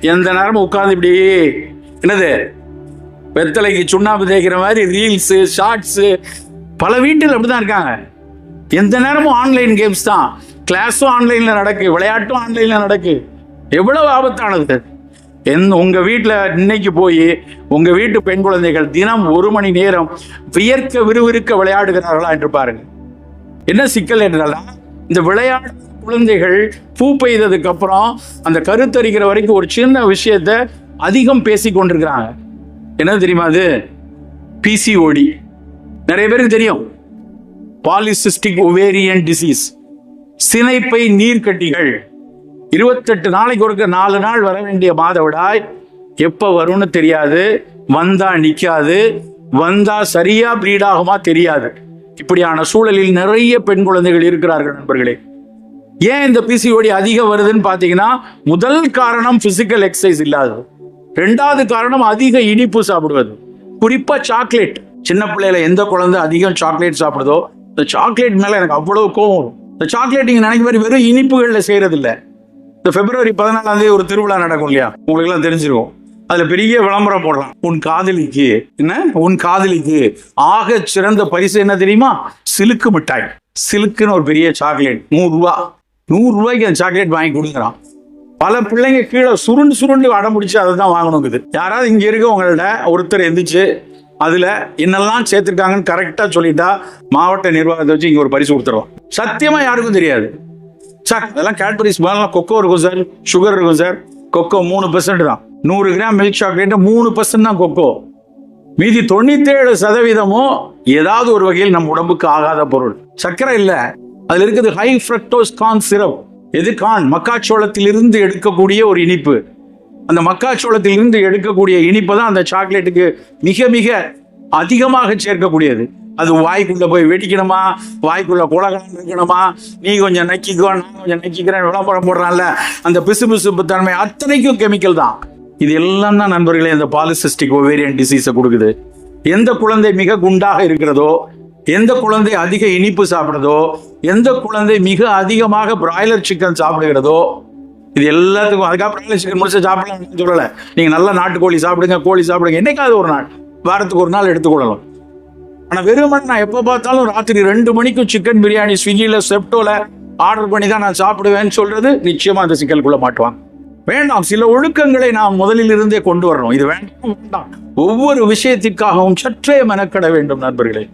எந்த நேரமும் உட்கார்ந்து இப்படி என்னது வெத்தலைக்கு சுண்ணாம்பு தேய்க்கிற மாதிரி ரீல்ஸு ஷார்ட்ஸு பல வீட்டில் அப்படிதான் இருக்காங்க. எந்த நேரமும் ஆன்லைன் கேம்ஸ் தான். கிளாஸும் ஆன்லைனில் நடக்கு விளையாட்டும் ஆன்லைனில் நடக்கு. எவ்வளவு ஆபத்தானது. என் உங்கள் வீட்டில் இன்னைக்கு போய் உங்கள் வீட்டு பெண் குழந்தைகள் தினம் ஒரு மணி நேரம் வியர்க்க விறுவிறுக்க விளையாடுகிறார்களா என்று பாருங்கள் என்ன சிக்கல் என்றால் இந்த விளையாட்டு குழந்தைகள் பூ பெய்ததுக்கு அப்புறம் அந்த கருத்தரிக்கிற வரைக்கும் ஒரு சின்ன விஷயத்த அதிகம் பேசி கொண்டிருக்கிறாங்க. என்ன தெரியுமா அது? பிசிஓடி நிறைய பேருக்கு தெரியும். பாலிசிஸ்டிக் ஒவேரியன் டிசீஸ் சினைப்பை நீர்க்கட்டிகள். இருபத்தெட்டு நாளைக்கு ஒருக்க நாலு நாள் வர வேண்டிய மாதவிடாய் எப்ப வரும்னு தெரியாது. வந்தா நிற்காது வந்தா சரியா ப்ரீடாகுமா தெரியாது. இப்படியான சூழலில் நிறைய பெண் குழந்தைகள் இருக்கிறார்கள் நண்பர்களே. ஏன் இந்த பிசிஓடி அதிகம் வருதுன்னு பார்த்தீங்கன்னா முதல் காரணம் பிசிக்கல் எக்ஸசைஸ் இல்லாதது. ரெண்டாவது காரணம் அதிக இனிப்பு சாப்பிடுவது. குறிப்பாக சாக்லேட் சின்ன பிள்ளையில எந்த குழந்தை அதிகம் சாக்லேட் சாப்பிடுதோ இந்த சாக்லேட் மேலே எனக்கு அவ்வளோ கோவம் வரும். இந்த சாக்லேட் நீங்கள் நினைக்கிற மாதிரி வெறும் இனிப்புகளில் செய்கிறதில்ல இந்த பிப்ரவரி பதினாலாம் தேதி ஒரு திருவிழா நடக்கும் இல்லையா? உங்களுக்குலாம் தெரிஞ்சிருக்கும். அதில் பெரிய விளம்பரம் போடலாம். உன் காதலிக்கு என்ன? உன் காதலிக்கு ஆக சிறந்த பரிசு என்ன தெரியுமா? சிலுக்கு மிட்டாய். சிலுக்குன்னு ஒரு பெரிய சாக்லேட் நூறுரூவா நூறுரூவாய்க்கு நூறு ரூபாய்க்கு அந்த சாக்லேட் வாங்கி கொடுக்குறான் பல பிள்ளைங்க கீழே சுருண்டு சுருண்டு அடம் பிடிச்சி அதை தான் வாங்கணுங்குது. யாராவது இங்கே இருக்கவங்கள்ட்ட ஒருத்தர் எந்திரிச்சு அதில் என்னெல்லாம் சேர்த்துருக்காங்கன்னு கரெக்டாக சொல்லிட்டா மாவட்ட நிர்வாகத்தை வச்சு இங்கே ஒரு பரிசு கொடுத்துருவோம் சத்தியமாக யாருக்கும் தெரியாது. சார் அதெல்லாம் கேட்பரிஸ் மேலாம் கொக்கோ இருக்கும் சார் சுகர் இருக்கும் சார் கொக்கோ மூணு பர்சன்ட் தான். நூறு கிராம் மில்க் சாக்லேட் மூணு பர்சன்ட் தான் கொக்கோ. மீதி தொண்ணூத்தேழு சதவீதமும் ஏதாவது ஒரு வகையில் நம்ம உடம்புக்கு ஆகாத பொருள். சர்க்கரை இல்லை. அதுல இருக்குது ஹை ஃப்ரக்டோஸ் கான் சிரப். எது கான்? மக்காச்சோளத்தில் இருந்து எடுக்கக்கூடிய ஒரு இனிப்பு. அந்த மக்காச்சோளத்தில் இருந்து எடுக்கக்கூடிய இனிப்பு தான் அந்த சாக்லேட்டுக்கு மிக மிக அதிகமாக சேர்க்கக்கூடியது. அது வாய்க்குள்ள போய் வெடிக்கணுமா? வாய்க்குள்ள குலகலம் இருக்கணுமா? நீ கொஞ்சம் நக்கிக்கோ நான் கொஞ்சம் நக்கிக்கிறேன் விளம்பரம் போடுறான்ல. அந்த பிசு பிசுப்பு தன்மை அத்தனைக்கும் கெமிக்கல் தான். இது எல்லாம் தான் நண்பர்களே இந்த பாலிசிஸ்டிக் ஒவேரியன் டிசீஸை கொடுக்குது. எந்த குழந்தை மிக குண்டாக இருக்கிறதோ எந்த குழந்தை அதிக இனிப்பு சாப்பிடுதோ எந்த குழந்தை மிக அதிகமாக பிராய்லர் சிக்கன் சாப்பிடுகிறதோ இது எல்லாத்துக்கும் அதுக்காக பிராய்லர் சிக்கன் முடிச்சு சாப்பிடலாம் சொல்லலை. நீங்கள் நல்லா நாட்டுக்கோழி சாப்பிடுங்க கோழி சாப்பிடுங்க என்னைக்காவது ஒரு நாள் வாரத்துக்கு ஒரு நாள் எடுத்துக்கொள்ளலாம் ஆனால் வெறுமனே நான் எப்போ பார்த்தாலும் ராத்திரி ரெண்டு மணிக்கும் சிக்கன் பிரியாணி ஸ்விக்கியில் செப்டோவில் ஆர்டர் பண்ணி தான் நான் சாப்பிடுவேன்னு சொல்றது நிச்சயமா அந்த சிக்கலுக்குள்ள மாட்டுவாங்க. வேண்டாம் சில ஒழுக்கங்களை நாம் முதலில் இருந்தே கொண்டு வரணும். இது வேண்டாம் வேண்டாம். ஒவ்வொரு விஷயத்திற்காகவும் சற்றே மெனக்கட வேண்டும் நண்பர்களே.